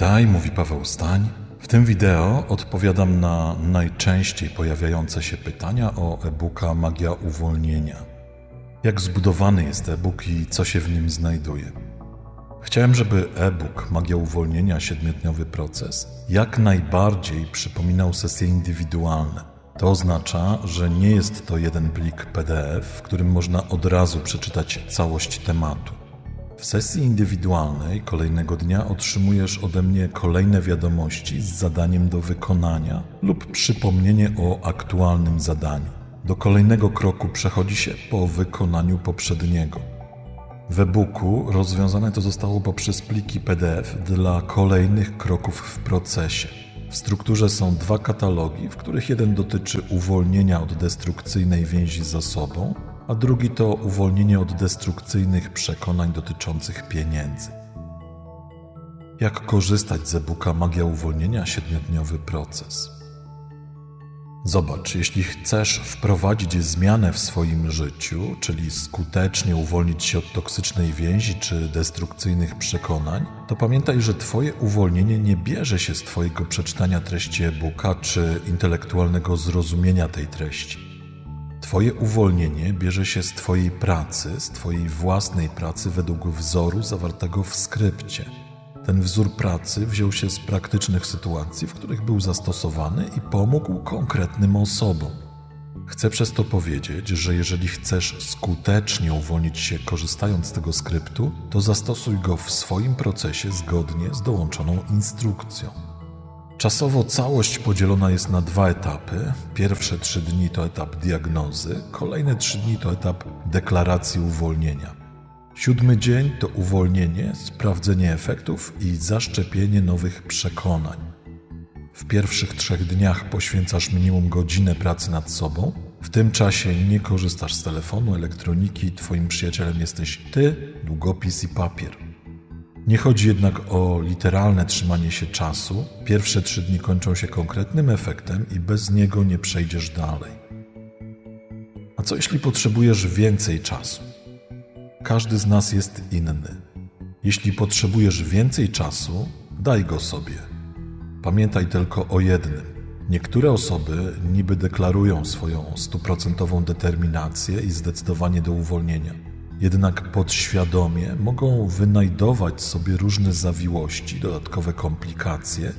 Witaj, mówi Paweł Stań. W tym wideo odpowiadam na najczęściej pojawiające się pytania o e-booka Magia Uwolnienia. Jak zbudowany jest e-book i co się w nim znajduje? Chciałem, żeby e-book Magia Uwolnienia siedmiodniowy proces jak najbardziej przypominał sesje indywidualne. To oznacza, że nie jest to jeden plik PDF, w którym można od razu przeczytać całość tematu. W sesji indywidualnej kolejnego dnia otrzymujesz ode mnie kolejne wiadomości z zadaniem do wykonania lub przypomnienie o aktualnym zadaniu. Do kolejnego kroku przechodzi się po wykonaniu poprzedniego. W e-booku rozwiązane to zostało poprzez pliki PDF dla kolejnych kroków w procesie. W strukturze są dwa katalogi, w których jeden dotyczy uwolnienia od destrukcyjnej więzi za sobą, a drugi to uwolnienie od destrukcyjnych przekonań dotyczących pieniędzy. Jak korzystać z e-booka Magia Uwolnienia siedmiodniowy proces? Zobacz, jeśli chcesz wprowadzić zmianę w swoim życiu, czyli skutecznie uwolnić się od toksycznej więzi czy destrukcyjnych przekonań, to pamiętaj, że Twoje uwolnienie nie bierze się z Twojego przeczytania treści e-booka czy intelektualnego zrozumienia tej treści. Twoje uwolnienie bierze się z Twojej pracy, z Twojej własnej pracy według wzoru zawartego w skrypcie. Ten wzór pracy wziął się z praktycznych sytuacji, w których był zastosowany i pomógł konkretnym osobom. Chcę przez to powiedzieć, że jeżeli chcesz skutecznie uwolnić się korzystając z tego skryptu, to zastosuj go w swoim procesie zgodnie z dołączoną instrukcją. Czasowo całość podzielona jest na dwa etapy. Pierwsze trzy dni to etap diagnozy, kolejne trzy dni to etap deklaracji uwolnienia. Siódmy dzień to uwolnienie, sprawdzenie efektów i zaszczepienie nowych przekonań. W pierwszych trzech dniach poświęcasz minimum godzinę pracy nad sobą. W tym czasie nie korzystasz z telefonu, elektroniki, twoim przyjacielem jesteś ty, długopis i papier. Nie chodzi jednak o literalne trzymanie się czasu. Pierwsze trzy dni kończą się konkretnym efektem i bez niego nie przejdziesz dalej. A co jeśli potrzebujesz więcej czasu? Każdy z nas jest inny. Jeśli potrzebujesz więcej czasu, daj go sobie. Pamiętaj tylko o jednym. Niektóre osoby niby deklarują swoją stuprocentową determinację i zdecydowanie do uwolnienia. Jednak podświadomie mogą wynajdować sobie różne zawiłości, dodatkowe komplikacje,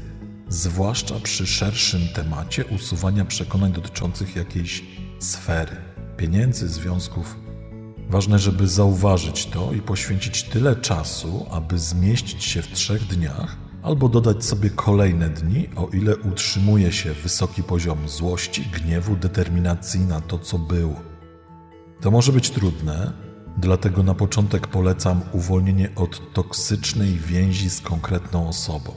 zwłaszcza przy szerszym temacie usuwania przekonań dotyczących jakiejś sfery, pieniędzy, związków Ważne, żeby zauważyć to i poświęcić tyle czasu, aby zmieścić się w trzech dniach, albo dodać sobie kolejne dni, o ile utrzymuje się wysoki poziom złości, gniewu, determinacji na to, co było. To może być trudne, dlatego na początek polecam uwolnienie od toksycznej więzi z konkretną osobą.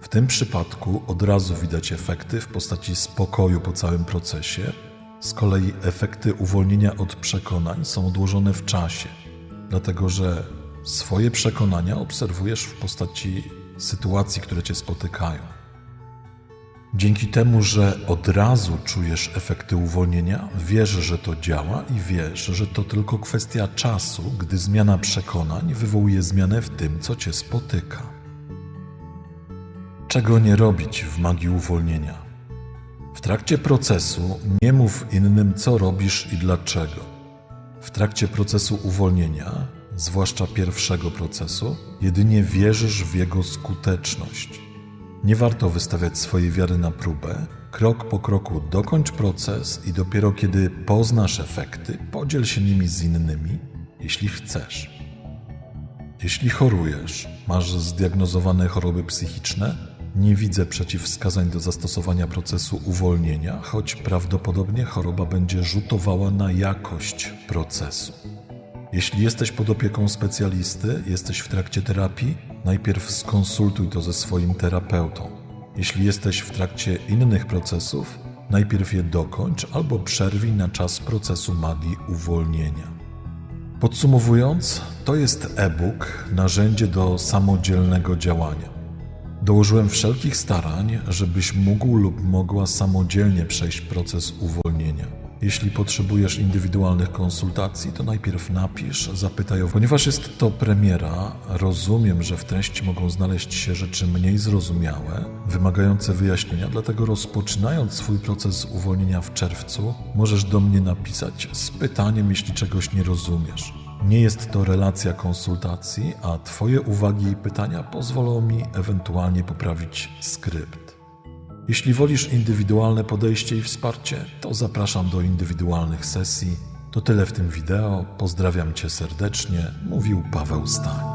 W tym przypadku od razu widać efekty w postaci spokoju po całym procesie z kolei efekty uwolnienia od przekonań są odłożone w czasie, dlatego że swoje przekonania obserwujesz w postaci sytuacji, które cię spotykają. Dzięki temu, że od razu czujesz efekty uwolnienia, wiesz, że to działa i wiesz, że to tylko kwestia czasu, gdy zmiana przekonań wywołuje zmianę w tym, co cię spotyka. Czego nie robić w magii uwolnienia? W trakcie procesu nie mów innym, co robisz i dlaczego. W trakcie procesu uwolnienia, zwłaszcza pierwszego procesu, jedynie wierzysz w jego skuteczność. Nie warto wystawiać swojej wiary na próbę. Krok po kroku dokończ proces i dopiero kiedy poznasz efekty, podziel się nimi z innymi, jeśli chcesz. Jeśli chorujesz, masz zdiagnozowane choroby psychiczne, nie widzę przeciwwskazań do zastosowania procesu uwolnienia, choć prawdopodobnie choroba będzie rzutowała na jakość procesu. Jeśli jesteś pod opieką specjalisty, jesteś w trakcie terapii, najpierw skonsultuj to ze swoim terapeutą. Jeśli jesteś w trakcie innych procesów, najpierw je dokończ albo przerwij na czas procesu magii uwolnienia. Podsumowując, to jest e-book, narzędzie do samodzielnego działania. Dołożyłem wszelkich starań, żebyś mógł lub mogła samodzielnie przejść proces uwolnienia. Jeśli potrzebujesz indywidualnych konsultacji, to najpierw napisz, zapytaj o. Ponieważ jest to premiera, rozumiem, że w treści mogą znaleźć się rzeczy mniej zrozumiałe, wymagające wyjaśnienia, dlatego rozpoczynając swój proces uwolnienia w czerwcu, możesz do mnie napisać z pytaniem, jeśli czegoś nie rozumiesz. Nie jest to relacja konsultacji, a Twoje uwagi i pytania pozwolą mi ewentualnie poprawić skrypt. Jeśli wolisz indywidualne podejście i wsparcie, to zapraszam do indywidualnych sesji. To tyle w tym wideo. Pozdrawiam Cię serdecznie, mówił Paweł Stań.